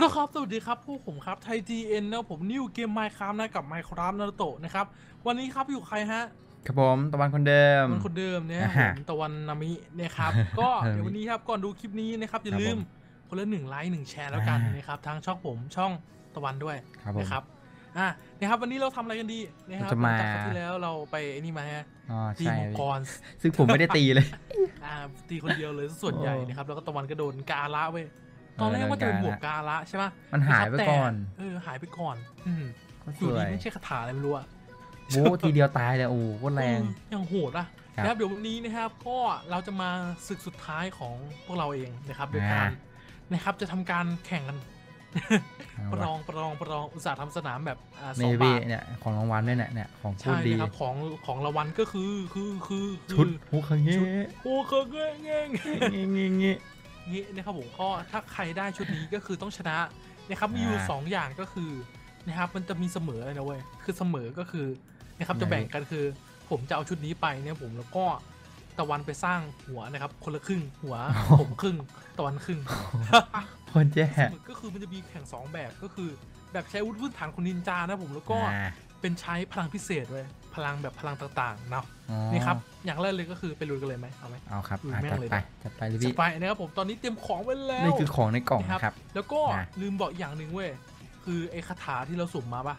แล้วครับ สวัสดีครับพวกผมครับไทยจีเอ็นนะผมนิวเกมไมค์ครับนะกับไมค์ครับนารุโตะนะครับ วันนี้ครับอยู่ใครฮะ ครับผมตะวันคนเดิมมันคนเดิมเนี่ยอ่าผฮะมตะวันนามินะครับ ก็นามิเดี๋ยววันนี้ครับก่อนดูคลิปนี้นะครับอย่าครับลืมผมคนละหนึ่งไลค์หนึ่งแชร์แล้วกันอ่านนะครับทางช่องผมช่องตะวันด้วยครับผมนะครับอะนะครับวันนี้เราทำอะไรกันดีนะครับเราจะมาหลังจากคราวที่แล้วเราไปไอ้นี่มาฮะอ๋อตีใช่มังพี่กรซึ่งผมไม่ได้ตีเลยอ่าตีคนเดียวเลยส่วนใหญ่โอ้นะครับแล้วก็ตะวันก็โดนกาละเว้ย ตอนแรกเออว่าจะเป็นกาละหมวกกาละใช่ปะมันหายไปะครับแต่ก่อนเออหายไปก่อน อืมก็อสยู่วดียไม่ใช่คาถาอะไรไม่รู้อะโว้ทีเดียวตายเลยโอ้โหโคตรแรงเอออย่างโหดอะครับนะครับเดี๋ยววันนี้นะครับก็เราจะมาศึกสุดท้ายของพวกเราเองนะครับโดยการอ่านะครับจะทำการแข่งกันเอาประลวะองประลองประลองอุตสาห์ทำสนามแบบอ่าสอนี่งพี่บาทเนี่ยของรางวัลด้วยเนี่ยเนี่ยของพูใช่ดดีนะครับของของรางวัลก็คือคือคือคือชุดฮุกคังเงี้โอ้เคยเงี้ยเงี้ยงี้งี้ งี้นี้นะครับผมก็ถ้าใครได้ชุดนี้ก็คือต้องชนะนะครับมีอยู่อ่าสองอย่างก็คือนะครับมันจะมีเสมอเลยนะเว้ยคือเสมอก็คือนะครับจะแบ่งกันคือ ผมจะเอาชุดนี้ไปเนี่ยผมแล้วก็ตะวันไปสร้างหัวนะครับ คนละครึ่งหัวผมครึ่งตะวันครึ่งโคตรแย่เสมอก็คือมันจะมีแข่งสองแบบก็คือ แบบใช้อาวุธพื้นฐานคนนินจานะผมแล้วก็อ่าเป็นใช้พลังพิเศษเว้ย พลังแบบพลังต่างๆเนาะอ๋อนี่ครับ อย่างแรกเลยก็คือไปลุยกันเลยไหมเอาไหมเอาครับลุยอะแม่งจัดเลยไปนะจัดไปเลยสพี่ไปนะครับผมตอนนี้เตรียมของไว้แล้วนี่คือของในกล่องนะนะครับ แล้วก็นะลืมบอกอย่างหนึ่งเว้ยคือไอ้คาถาที่เราสุ่มมาปะ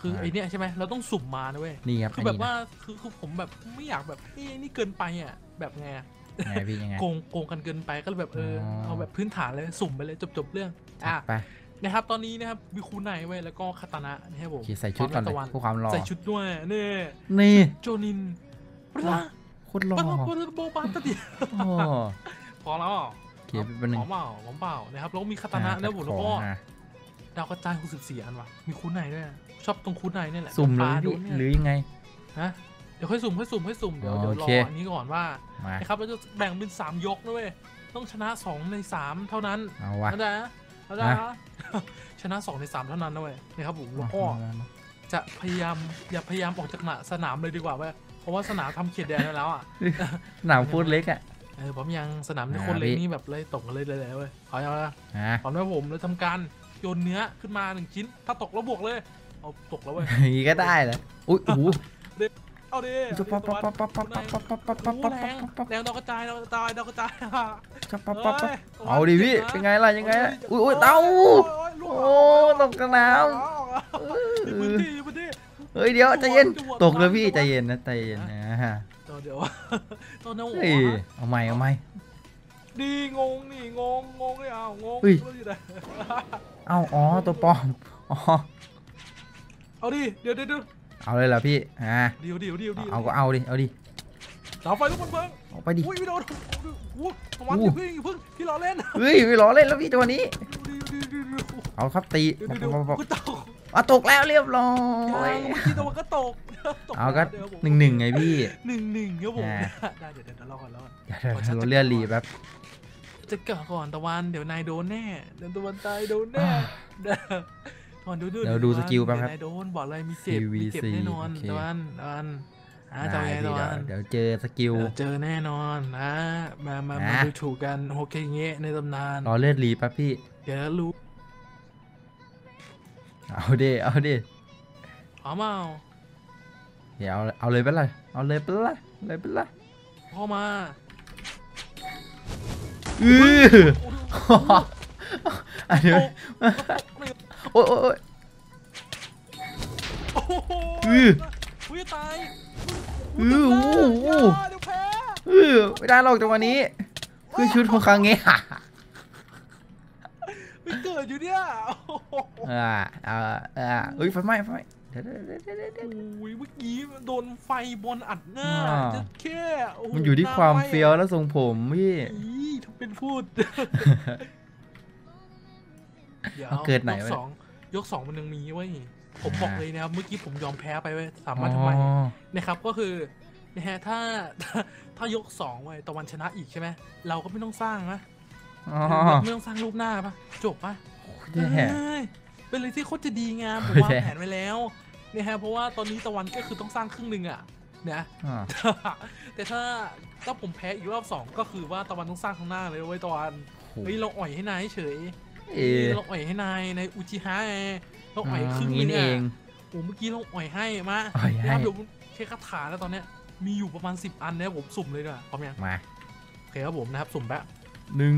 คืออ่าไอ้เนี่ยใช่ไหมเราต้องสุ่มมานะเว้ยนี่ครับคืออันแบบนี้ว่านะคือคือผมแบบไม่อยากแบบเอ้ยนี่เกินไปอะแบบไงอะไงพี่ยังไงโกงโกงกันเกินไปก็เลยแบบเออออเอาแบบพื้นฐานเลยสุ่มไปเลยจบจบๆเรื่องจัอะดไป นะครับ ตอนนี้นะครับมีคูไนเว้ยแล้วก็คาตานะนะครับผมโอเคใส่ชุดก่อนเลพร้ยมะตะวันเพื่อความรอใส่ชุดด้วยนี่นี่โจนินปะละโคตรรอปะละปะละโบปาตะเดียโอ้พอแล้วโอเคเป็นหนึ่หงอมเปล่าหอมเปล่านะครับแล้วก็มีคาตานะนะผมแล้วก็อะดาวกระจาย64อันว่ะมีคูณไหนด้วยอะชอบตรงคูณไหนนี่แหละสุ่มเลปายโดพี่นเนี่ยหรือยังไงฮะเดี๋ยวค่อยสุ่มค่อยสุ่มค่อยสุ่มเดี๋ยวเดี๋ยวรโออเคอันนี้ก่อนว่ามานะครับเราจะแบ่งเป็น3ยกนะเว้ยต้องชนะ2ใน3เท่านั้น เอาวะนะจ๊ะนะจ๊ะชนะ2ใน3เท่านั้นนะเว้ยนะครับผมแล้วก็จะพยายามอย่าพยายามออกจากหนาสนามเลยดีกว่าเว้ยเพราะว่าสนามทำเขตแดนไว้แล้วอะหนาวพูดเล็กอะเออผมยังสนามที่อ่าคนเล็กพี่นี่แบบเลยตกกันเลยเลยเลยเว้ยเอาเอาเอาอะพร้อมนะผมเลยทำการโยนเนื้อขึ้นมาหนึ่งชิ้น ถ้าตกแล้วบวกเลย เอาตกแล้วเว้ยอย่างงี้ก็ได้เหรออุ้ยโอ้โห เอาดิจะปั๊บปั๊บปั๊บปั๊บปั๊บปั๊บปั๊บปั๊บปั๊บโอ้ปั๊บแรงปั๊บแรงดาวกระจายดาวกระจายดาวกระจายปั๊บปั๊บปั๊บปั๊บฮ้ยเอาดิพี่เป็นไงล่ะยังไงล่ะอุ้ยอุ้ยเต้าโอ้ยโอ้ตกกระน้อยู่พื้นที่อยู่พื้นที่ำเฮ้ยเดี๋ยวใจเย็นตกแล้วพี่ใจเย็นนะใจเย็นนะฮะเดี๋ยวเดี๋ยวตัวน้องเฮ้ยเอาใหม่เอาใหม่ดีงงนี่งงงงเลยอะงงเฮ้ยรู้อยู่ไหนเอ้าอ๋อตัวปลอมอ๋อเอาดิเดี๋ยวเดี๋ยว เดี๋ยวเอาเลยเหรอพี่อ่าเดี๋ยวเดี๋ยวเดี๋ยวเดี๋ยวเอาก็เอาดิเอาดิเสาไฟทุกคนเพิ่งเอาไปดิอุ้ยไม่โดนอุ้ยประมาณอู้อย่าเพิ่งอย่าเพิ่งพี่รอเล่นเฮ้ยไม่ล้อเล่นแล้วพี่ตัวนี้ดีดีดีดีเอาครับตีเดี๋ยวเดี๋ยวเดี๋ยวกูตกเอาตกแล้วเรียบร้อยยังเมื่อกี้ตัวมันก็ตกตเอาก็ดี๋ยวผมหนึ่งหนึ่งไงพี่หนึ่งหนึ่งครับผมอ่าได้เดี๋ยวเดี๋ยวเดี๋ยวรอก่อนรอก่อนเดี๋ยวเดี๋ยวเราเลื่อนรีแป๊บจะเกิดก่อนตะวันเดี๋ยวนายโดนแน่เดี๋ยวตะวันตายโดนแน่เดี๋ยว ก่อนดูดูเดี๋ยวดูสกิลแป๊บครับเดี๋ยวนายโดนบอกเลยมีเจ็บมีเจ็บ CVC แน่นอนโอเคตะวันตะวันอ่าได้จะไงพี่ตะวันเดี๋ยวเดี๋ยวเจอสกิลเดี๋ยวเจอแน่นอนนะมามามาอะดูถูกกันโฮเกเงะในตำนานรอเลื่อนรีแป๊บพี่เดี๋ยวรู้เอาดิเอาดิเอาเมาเดี๋ยวเอาเอาเลยไปะเลยเอาเลยไปะละเลยไปะละพ่อมาอือโอ้โหอันนี้ โอ้โหโอ้ยโอ้ยโอ้ยโอ้โหอื้ออุ้ยจะตายอื้อโอ้โหโอ้โหอย่าเดี๋ยวแพ้อือไม่ได้หรอกจังหวะนี้คือชุดของครั้งนี้ไม่เกิดอยู่เนี่ยโอ้โหอ่าอ่าอ่าเอ้ยไฟไหม้ไฟไหม้เดี๋ยวเดี๋ยวเดี๋ยวเดี๋ยวเดี๋ยว โอ้ยเมื่อกี้มันโดนไฟบอลอัดหน้าอ่า จะแค่โโหมันอยู่ที่ความหน้ไหเฟี้ยวและทรงผมพี่อีทำเป็นพูด เดี๋ยวเอาเกิดไหนยกวะ สองยกสองมันยังมีไว้ยผมอ่าบอกเลยนะครับเมื่อกี้ผมยอมแพ้ไปเว้ยสามารถทำไมอ๋อ นะครับก็คือนะฮะถ้าถ้าถ้ายกสองไว้ยตะวันชนะอีกใช่ไหมเราก็ไม่ต้องสร้างนะอ๋อไม่ต้องสร้างรูปหน้าปะจบปะ แย่ เอ้ยเป็นอะไรที่โคตรจะดีงามผมโอ้ยวางแย่ แผนไว้แล้วเนี่ยฮะเพราะว่าตอนนี้ตะวันก็คือต้องสร้างครึ่งหนึ่งอะนะ อ่า แต่ถ้าถ้าผมแพ้อีกรอบสองก็คือว่าตะวันต้องสร้างข้างหน้าเลยไว้ยตะวันโห เฮ้ยเราอ่อยให้นายเฉย เอ๊ะเราอ่อยให้นายในอุจิฮะไงเราอ่อยอ๋อครึ่งงี้นึงนี่เนี่เอยงโอ้เมื่อกี้เราอ่อยให้มาอ่อยให้เดี๋ยวผมเช็คคาถาแล้วตอนเนี้ยมีอยู่ประมาณ10อันเนี่ยผมสุ่มเลยด้วยพร้อมยังมาโอเคครับผมนะครับสุ่มแปะหนึ่ง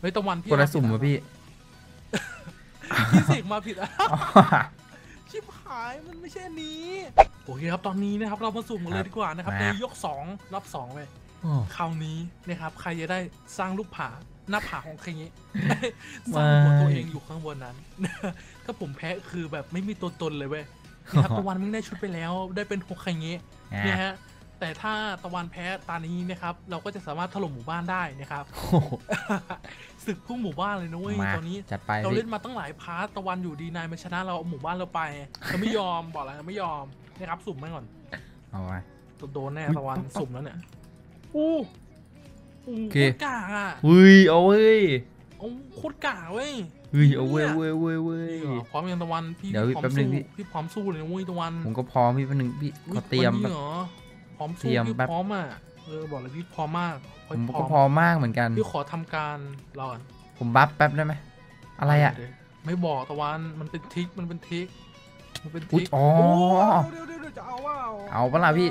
เฮ้ยตะวันพี่คนละสุ่มวะพี่พี่เสกมาผิดอะอ๋อชิบหายมันไม่ใช่อันนี้โอเคครับตอนนี้นะครับเรามาสุ่มกันเลครัยบดีกว่านะครับมาในยก2รับ2เลยโอ้คราวนี้นะครับใครจะได้สร้างลูกผา หน้าผาของใครนี้สไม่ร้างหัวตัวเองอยู่ข้างบนนั้น ถ้าผมแพ้คือแบบไม่มีตัวตนเลยเว้ยนะครับตะวันมึงได้ชุดไปแล้วได้เป็นหกใครงี้เนี่ยอะฮะ แต่ถ้าตะวันแพ้ตานี้นะครับ เราก็จะสามารถถล่มหมู่บ้านได้นะครับโอ้โหศึกพุ่งหมู่บ้านเลยนะเว้ยมาตอนนี้จัดไปเราพี่เล่นมาตั้งหลายพาร์ตตะวันอยู่ดีนายมาชนะเราเอาหมู่บ้านเราไปเราไม่ยอมบอกแล้วไม่ยอมนะครับสุ่มไว้ก่อนเอาไว้โดนแน่อุ๊ยตะวันปั๊บปั๊บสุ่มแล้วเนี่ยอู้อู้ โอโคเค ตรกากอะเฮ้ยเอาเว้ยโอ้โคตรกากเว้ย เฮ้ยเอาเว้ยเนี่ยเว้ยเว้ยเว้ยนี่เหรอพร้อมยังตะวันพี่เดี๋ยวพร้อมแป๊บนึงสู้พี่ พี่พร้อมสู้เลยนะเว้ยตะวันผมก็พร้อมพี่แป๊บนึงพี่อุ๊ขอเตรียม วันแบนี้บเหรอพร้อมเตสู้รียมพี่แป๊บ พร้อมอะเออบอกเลยพี่พร้อมมากผมก็พร้อมมากเหมือนกัน พี่ขอทำการรอก่อนผมบัฟแป๊บได้ไหมอะไรอะ เดี๋ยวไม่บอกตะวันมันเป็นทริกมันเป็นทริกมันเป็นทอุ๊ริยกอ๋อ เดี๋ยวเดี๋ยวเดี๋ยว จะเอาว่าเอาปะล่ะพี่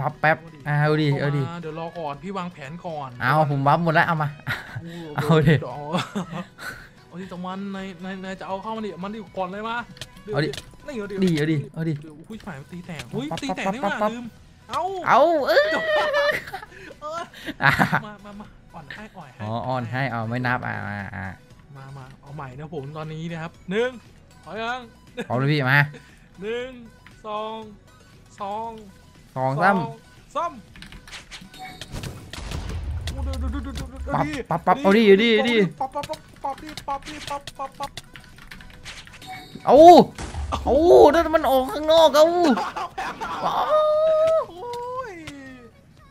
บัฟแป๊บเอาดิเอาดิเดี๋ยวรอก่อนพี่วางแผนก่อนเอาผมบัฟหมดแล้วเอามาโอ้เอาดิดี๋ยวเอาเอาดิตะวันในในในจะเอาเข้ามาดิมันดิก่อนเลยมาเอาดินี่เอาดิดีเอาดิเอาดิเดี๋ยวอุ้ยฝ่ายมันตีแตกอุ้ยปั๊บตีแตกปั๊บนี่ปั๊ว่าบปั๊บลืมเอาเอาเอ้ยเอออะมามามาอ่อนให้อ่อยให้อ๋ออ่อนให้เอาไม่นับอะอะอะมามาเอาใหม่นะผมตอนนี้นะครับหนึ่งเอายังพร้อมเลยพี่มาหนึ่งสอง สองสองซ้ซ้ำโอ้ดูดูดูดูดูปั๊บดิปั๊บปั๊บเอาดิเอาดิเอาดิปั๊บปั๊บปั๊บปั๊บดิปั๊บดิปั๊บปั๊บปั๊บำเอาเอานั่นมันออกข้างนอกเอาว้าวโอ้ย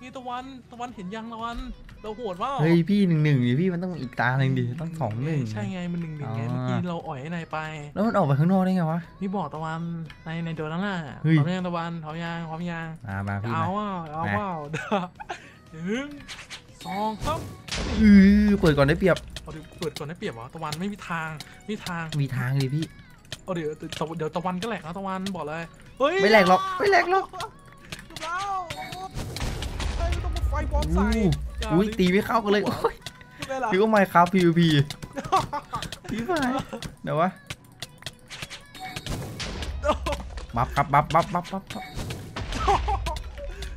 นี่ตะวันตะวันเห็นยังตะวัน เราโหดว่าเฮ้ยพี่หนึ่งหนึ่งดิพี่มันต้องอีกตาหนึ่งดิต้องสองหนึ่งใช่ไงมันหนึ่งหนึ่งไงอ๋อเมื่อกี้เราอ่อยให้นายไป แล้วมันออกไปข้างนอกได้ไงวะนี่บอกตะวันในในโดนนั่นน่ะเฮ้ยพร้อมยังตะวันพร้อมยังพร้อมยังมามาพี่เอามาว่าเอาว่าเด้อหนึ่งสองสามอือเปิดก่อนได้เปรียบเอาเดี๋ยวเปิดก่อนได้เปรียบเหรอตะวันไม่มีทางไม่มีทางมีทางดิพี่เอาเดี๋ยวตะเดี๋ยวตะวันก็แหลกนะตะวันบอกเลยเฮ้ยไม่แหลกหรอกไม่แหลกหรอกแล้วเฮ้ยต้องมาไฟบอลอู้ใส่ อย่าอุ้ยดิตีไม่เข้ากันเลยโอ้ยไม่เป็นไรพี่ก็ไม่ครับ PVP พี่ไปเดี๋ยววะบัฟครับบัฟบัฟบัฟบัฟบัฟ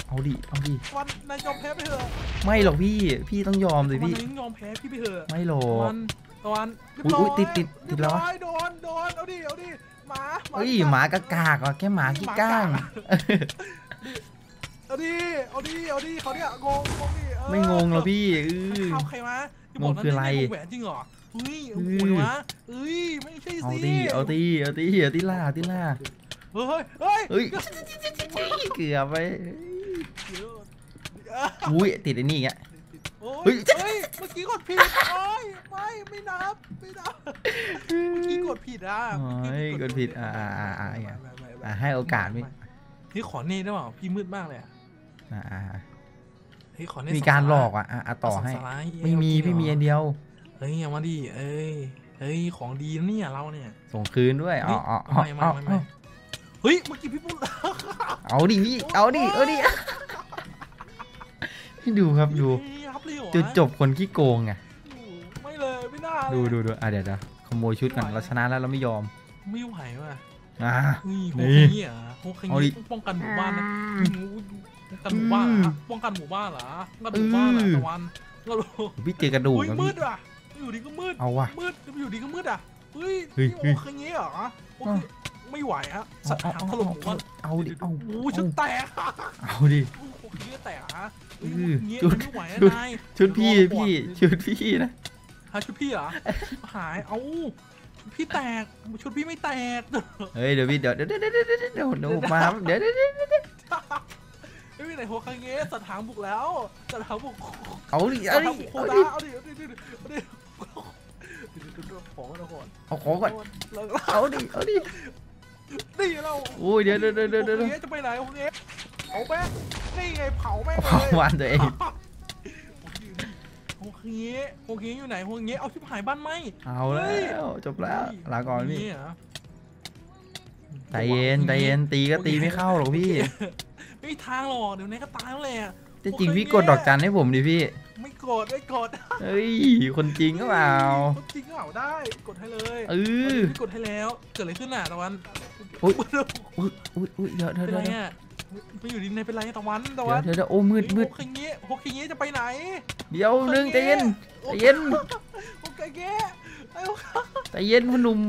เอาดิเอาดิวันนายยอมแพ้ไปเถอะไม่หรอกพี่พี่ต้องยอมสิวันพี่นายยอมแพ้พี่ไปเถอะไม่หรอตะกวันตะวันเรียบอุ๊ร้อยอุ๊ยติดติดติดแล้ววะเรียบร้อยโดนโดนเอาดิเอาดิหมาหเฮ้ยหมากระกากอะแค่หมาขี้ก้างเอาดิเอาดิเอาดิเขาเนี่ยงงงงดิเออ ไม่งงหรอกพี่เออข้าวใครวะที่บอกงงคืออะไรนั่นม่วงแหวนจริงเหรอเฮ้ยโอ้โหอือวะเอ้ยไม่ใช่เอาสิดิเอาดิเอาดิเอาดิล่าเอาดิล่าเฮ้ยเฮ้ยเฮ้ยเกือบไปเดี๋ยวอุ้ยติดไอ้นี่อีกอะโอ้เฮ้ยยเฮ้ยเมื่อกี้กดผิดโอ้ยไม่ไม่นับไม่นับเมื่อกี้กดผิดอะโอ้ยกดผิดอ่าอ่าอ่าอ่าไม่อ่าไม่ไม่ไม่อ่าให้โอกาสพี่นี่ขอเน่ได้เปล่าพี่มืดมากเลยอะอ่าอ่า เฮ้ยขอเน่มีสงการสหลอกอะอะอะต่อให้สงสารไม่มีเอาจริพี่งมีเหรอันเดียว เฮ้ยเอามาดิเอ้ยเฮ้ยของดีนะเนี่ยเราเนี่ย ส่งคืนด้วยเอาเอาเอาไม่ไม่เอาไม่ไม่เฮ้ยเมื่อกี้พี่พูดเอาดิพี่เอาดิเอาดิให้ดูครับดูเฮ้ยรับเลยเหรอจุดจบคนขี้โกงไงโอ้โหไม่เลยไม่น่าเลยดูดูดูอะเดี๋ยวเดี๋ยวขโมยชุดกันเราชนะแล้วเราไม่ยอม ไม่ไหวว่ะอ่าเฮ้ยโฮนี่คังนี้เหรอะโฮคังเอาดินี้ป้องกันหมู่บ้านนะป้อง กันหมู่บ้านเหรอป้องกันหมู่บ้านเหรอป้องกันหมู่บ้านเหรออือตะวันเราพี่เจอกระดูกอุ้ยครับมืพี่ดว่ะอยู่ดีก็มืดเอาว่ะมืดอยู่ดีก็มืดอะเฮ้ยเฮ้ยนี่เฮ้ยโฮคังนี้เหรอโอเคไม่ไหวฮะสัตว์เอาหางเอาถล่มหมู่บ้านเอาดิเอาโอ้โหชุดแตกเอาดิโอ้โหเหี้ยแตกฮะอืเฮ้ยอเงี้ยชุดไม่ไหวชุดนายชุดพี่รอก่อนพี่ชุดพี่นะฮะชุดพี่เหรอชิบหายเอ้าชุดพี่แตกชุดพี่ไม่แตกเฮ้ยเดี๋ยวพี่เดี๋ยวเดี๋ยวเดี๋ยวเดี๋ยวเดี๋ยวเดี๋ยวเดี๋ยวมาเดี๋ยวเดี๋ยวเดี๋ยว ไม่มีไหนโฮคังเงะสัตว์หางบุกแล้วสัตว์หางบุกเอาดิสัเอาตว์ดิหางบุกโคเอาดาดิเอาดิเอาดิเอาดิเอาดิขอก่อนขอก่อนเอาของก่อนแล้วเอาดิเอาดินี่เราโอ้ยเดี๋ยวเดี๋ยวเดี๋ยวเดี๋ยวเดี๋ยวโฮคังเงะจะไปไหนโฮคังเงะเผาแม่งนี่ไงเผาแม่งเผาเลยบ้านตัวเองโฮคังเงงี้โฮคิงี้อยู่ไหนโฮคิงี้เอาชิบหายบ้านไหมเอาแล้วจบแล้วลาก่อนพี่โฮคิงี้เหรอใจเย็นใจเย็นตีก็ตีไม่เข้าหรอกพี่ ไม่มีทางหรอกเดี๋ยวนี้ก็ตายแล้วแหละจะจริงพี่กดดอกจันให้ผมดิพี่ ไม่กดไม่กดเฮ้ยคนจริงก็เปล่าจริงเปล่าได้กดให้เลยเออพี่กดให้แล้วเกิดอะไรขึ้นอะตะวันอุ๊ยอุ้ยอุ้ยอุ้ยเดี๋ยวเดี๋ยวเป็นเดี๋ไรยวอะไปอยู่ดินในเป็นไรตะวันตะเดี๋วัยวนเดี๋ยวเดี๋ยวโอ้มืดมืดโฮคิงี้โฮคิงี้จะไปไหน เดี๋ยวนึงใจเย็นใจเย็นโอเคเก้ไอ้ใจเย็นพ่อหนุ่ม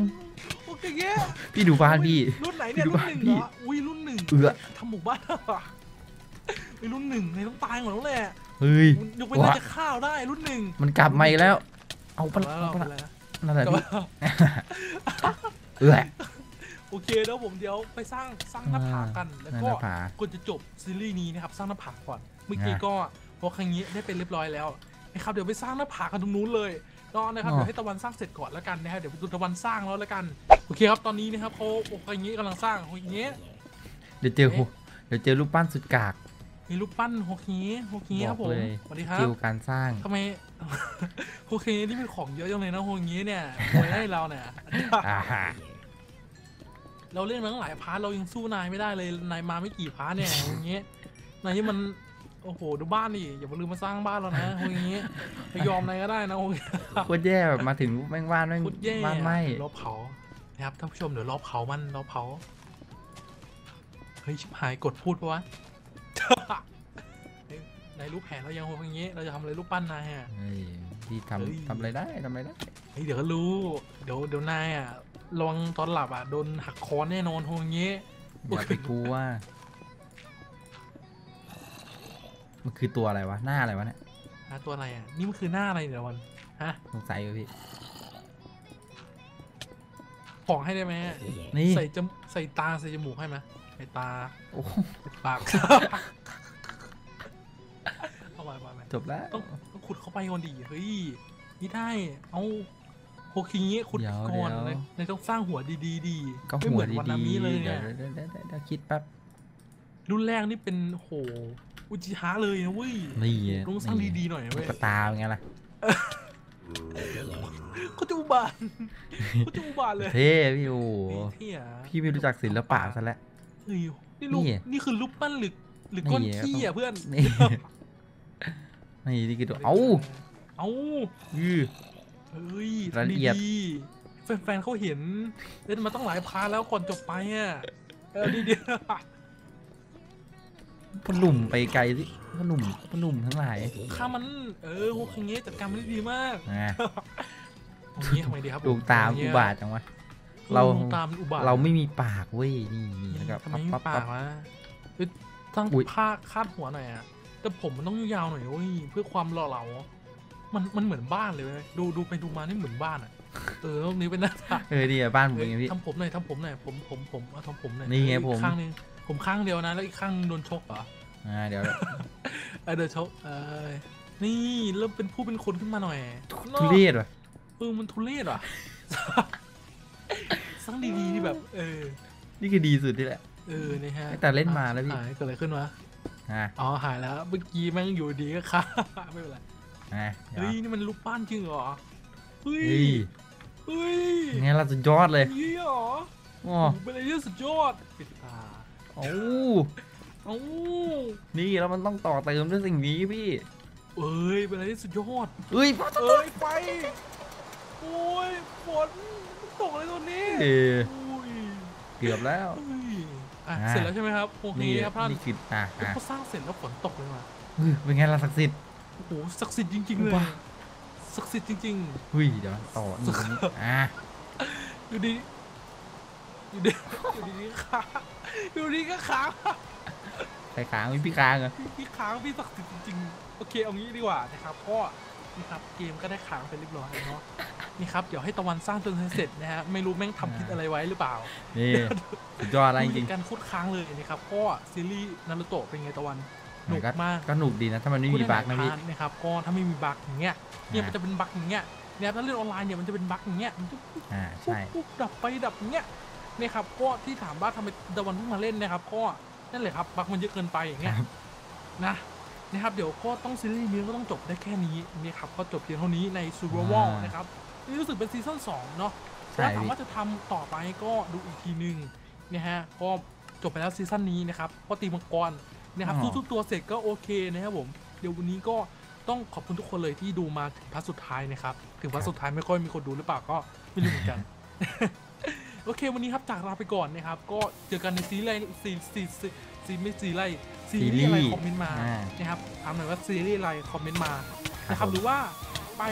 โอเคเก้พี่ดูบ้านพี่ รุ่นไหนเนี่ยดูรุ่นบ้านหนึ่งพี่เหรออุ้ยรุ่นหนึ่งเอือทำหมู่บ้านอะไอ้รุ่นหนึ่งในต้องตายหมดแล้วแหละเฮ้ยยกเว้นน่าจะข้าวได้รุ่นหนึ่งมันกลับมาอีกแล้ว เอาปะแต่ว่าเอาเราปะเป็นไรนะนั่นแหละแต่พี่ว่าเอื้อโอเคแล้วผมเดี๋ยวไปสร้างสร้างหน้าผากันแล้วนั่นก็หน้าผาก่อนจะจบซีรีส์นี้นะครับสร้างหน้าผาก่อนเมื่อกี้อะก็พอครั้งนี้ได้เป็นเรียบร้อยแล้วนะครับเดี๋ยวไปสร้างหน้าผากันตรงนู้นเลย ก็นะครับอ๋อเดี๋ยวให้ตะวันสร้างเสร็จก่อนแล้วกันนะครับเดี๋ยวดูตะวันสร้างแล้วแล้วกันโอเคครับตอนนี้นะครับเขาโอ้ครั้งนี้กำลังสร้างโอ้ยเงี้ยเดี๋ยวเจอโหเดี๋ยวเจอรูปปั้นสุดกากมีรูปปั้นโฮคิโฮคิครับบผอกมเลยสวัสดีครัเกี่บยวการสร้างทำไมโฮคินี่เป็นของเยอะจังเลยนะโฮคิเนี่ยโวยให้เราเนี่ยอ่าฮะเราเล่นมาตั้งหลายพาร์ทเรายังสู้นายไม่ได้เลยนายมาไม่กี่พาร์ทเนี่ยโฮคินายนี่มัน โอ้โห ดูบ้านดิอย่ามาลืมมาสร้างบ้านเรานะโฮคิจะยอมนายก็ได้นะโฮคิโคตรแย่แบบมาถึงแม่งบ้านแม่งพุดแย่บ้านไหมรอเผานะครับท่านผู้ชมเดี๋ยวรอเผามันรอเผาเฮ้ยชิบหายกดพูดปะวะเฮ้ยนายรู้แผนเรายังโฮคิเราจะทำอะไรรูปปั้นนายอะเฮ้ยพี่เฮ้ยทำทำอะไรได้ทำอะไรได้เฮ้ยเดี๋ยวก็รู้ เดี๋ยวเดี๋ยวนายอะระวังตอนหลับอะโดนหักคอแน่นอนโฮอย่างเงี้ยอย่าไปกลัว มันคือตัวอะไรวะ หน้าอะไรวะเนี่ยหาตัวอะไรอะ นี่มันคือหน้าอะไรเดี๋ยววันฮะ สงสัยอยู่พี่ ของให้ได้ไหมนี่ใส่จมใส่ตาใส่จมูกให้ไหมใส่ตาโอ้โหใส่ปาก เอาไปไปไปจบแล้ว ต้องต้องขุดเข้าไปก่อนดีเฮ้ยนี่ได้ เอาโฮคิงี้ขุดเดี๋ยวก่อนเดี๋ยว เลยในต้องสร้างหัวดีๆดีก็ไม่หัเหวมือนวันดีนามิเลยๆเดี๋เนี่ยยวเดี๋ยวเดี๋ยวเดี๋ยวเดี๋ยวคิดแป๊บ รุ่นแรกนี่เป็นโห อุจิฮะเลยนะเว้ยนี่ต้องสร้างดีๆหน่อยนะตุ๊เว้ยกตาเป็นไงล่ะเขาจะอุบาทเขาจะอุบาทเลยเท่พี่โอ้โหเที่ยพี่ไม่รู้จักศิลปะซะแล้วเฮ้ยนี่ลูกนี่นี่คือรูปปั้นหรือหรือก้อนนี่ขี้อะเพื่อนนี่นี่นี่คือตัวเอ้าเอ้าอือเฮ้ยรายละเอียดดีๆแฟนๆเขาเห็นเล่นมาต้องหลายพาร์ทแล้วก่อนจบไปอะเออดี พ่อหนุ่มไปไกลสิพ่อหนุ่มพ่อหนุ่มทั้งหลายๆข้ามัน เออโหคงเงี้ยจัดการมันได้ดีมากนะตรงนี้ทำไมดีครับดวงตามโคอุงี้ยบาทจังวะเราดวงตามนอุบาทเราไม่มีปากเว้ยนี่นี่แล้วก็ทำไมปั๊บไม่ปั๊บปาปั๊บกวะเอ้ยตั้งอุ๊ยผ้าคาดหัวหน่อยอะแต่ผมมันต้องยาวๆหน่อยเว้ยเพื่อความหล่อเหลา มันมันเหมือนบ้านเลยเว้ยดูดูไปดูมานี่เหมือนบ้านอะเออตรงนี้เป็นหน้าตางเออดีอะบ้านผมเอ้ยไงพี่ทำผมหน่อยทำผมหน่อยผมผมผมเอาทำผมหน่อยนี่ไงเอ้ยผมข้างหนึง ผมข้างเดียวนะ แล้วอีกข้างหนึงโดนชกเหรออ่าเดี๋ยวเออโดนชกเออนี่เริ่มเป็นผู้เป็นคนขึ้นมาหน่อยทุเรศว่ะเออมันทุเรศว่ะสร้างดีๆที่แบบ เออ นี่คือดีสุดที่แหละเออนี่ฮะแต่เล่นมาแล้วพี่หายเกิดอะไรขึ้นวะอ่าอ๋อหายแล้วเมื่อกี้แม่งอยู่ดีก็ค่ะไม่เป็นไรอ่าเดี๋ยวเฮ้ยนี่มันรูปปั้นจริงเหรอเฮ้ยเฮ้ยเฮ้ยไงเราสุดยอดเลยนี่เหรออ๋อโอ้โหเป็นอะไรที่สุดยอดปิดตา โอ้เอ้านี่แล้วมันต้องต่อเติมด้วยสิ่งนี้พี่ เอ้ย เป็นอะไรที่สุดยอดเฮ้ยเอ้ยไฟโอ้ยฝนมันตกอะไรตัวนี้เอออุ้ยเกือบแล้วเฮ้ยอะอ่าเสร็จแล้วใช่ไหมครับโอเคนี่ครับท่านนี่คืออ่าเฮ้ยอ่าเขาสร้างเสร็จแล้วฝนตกเลยว่ะเฮ้ยเป็นไงล่ะศักดิ์สิทธิ์โอ้โหศักดิ์สิทธิ์จริงๆเลยว้าศักดิ์สิทธิ์จริงๆเฮ้ยเดี๋ยวต่อนี่นี่อ่าอยู่ดี อยู่ดีอยู่ดีก็ค้างอยู่ดีก็ค้างใครค้างมีพี่ค้างเหรอพี่พี่ค้างพี่ศักดิ์สิทธิ์จริงๆโอเคเอางี้ดีกว่านะครับก็นี่ครับเกมก็ได้ค้างไปเรียบร้อยเนาะนี่ครับเดี๋ยวให้ตะวันสร้างจนเสร็จนะฮะไม่รู้แม่งทำผิดอะไรไว้หรือเปล่านี่สุดยอดอะไรจริงมีการคุดค้างเลยนะครับก็ซีรีส์นารูโตะเป็นไงตะวันหมันุนกก็มากก็หนุกดีนะถ้ามันไม่มีบั๊กนะพี่พูดได้หลายพาร์ทนะครับก็ถ้าไม่มีบั๊กอย่างเงี้ยเนี่ยอ่ามัมันจะเป็นบั๊กอย่างเงี้ยเนี่ยถ้าเล่นออนไลน์เนี่ยมันจะเป็นบั๊กอย่างเงี้ยมันจะอ่าปุ๊บใช่ปุ๊บดับไปดับอย่างเงี้ย เนี่ยครับก็ที่ถามว่าทำไมตะวันเพิ่งมาเล่นนะครับ ก็นั่นแหละครับบักมันเยอะเกินไปอย่างเงี้ยครับนะนะครับเดี๋ยวก็ต้องซีรีส์นี้ก็ต้องจบได้แค่นี้นะครับก็จบเพียงเท่านี้ใน s u p e r w a l อ่านนะครับนี่รู้สึกเป็นซีซั่น2เนาะใช่แล้วถามพี่ว่าจะทำต่อไปก็ดูอีกทีหนึงนะฮะก็จบไปแล้วซีซั่นนี้นะครับก็ตีมังกรนะครับอ๋อสู้ทุกตัวเสร็จก็โอเคนะครับผมเดี๋ยววันนี้ก็ต้องขอบคุณทุกคนเลยที่ดูมาถึงพาร์ทสุดท้ายนะครับ ถึงพาร์ทสุดท้ายไม่ค่อยมีคนดูหรือเปล่าก็ไม่รู้เหมือนกัน โอเควันนี้ครับจากลาไปก่อนนะครับ ก็เจอกันในซีรีส์ซีซีซีซีไม่ซีรีส์ซีรีส์อะไรคอมเมนต์มาอ่านะครับถามหน่อยว่าซีรีส์อะไรคอมเมนต์มานะคครัรับบผมหรือว่าไป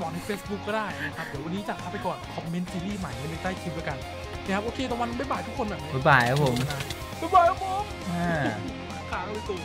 บอกใน Facebook ก็ได้นะครับ เดี๋ยววันนี้จากลาไปก่อนคอมเมนต์ซีรีส์ใหม่ไว้ในใต้คลิปแล้วกันนะครับโอเคตะวันบ๊ายบายทุกคนแบบนี้บ๊ายบายครับผมบ๊ายบายครับผมอ่าขาเลยตู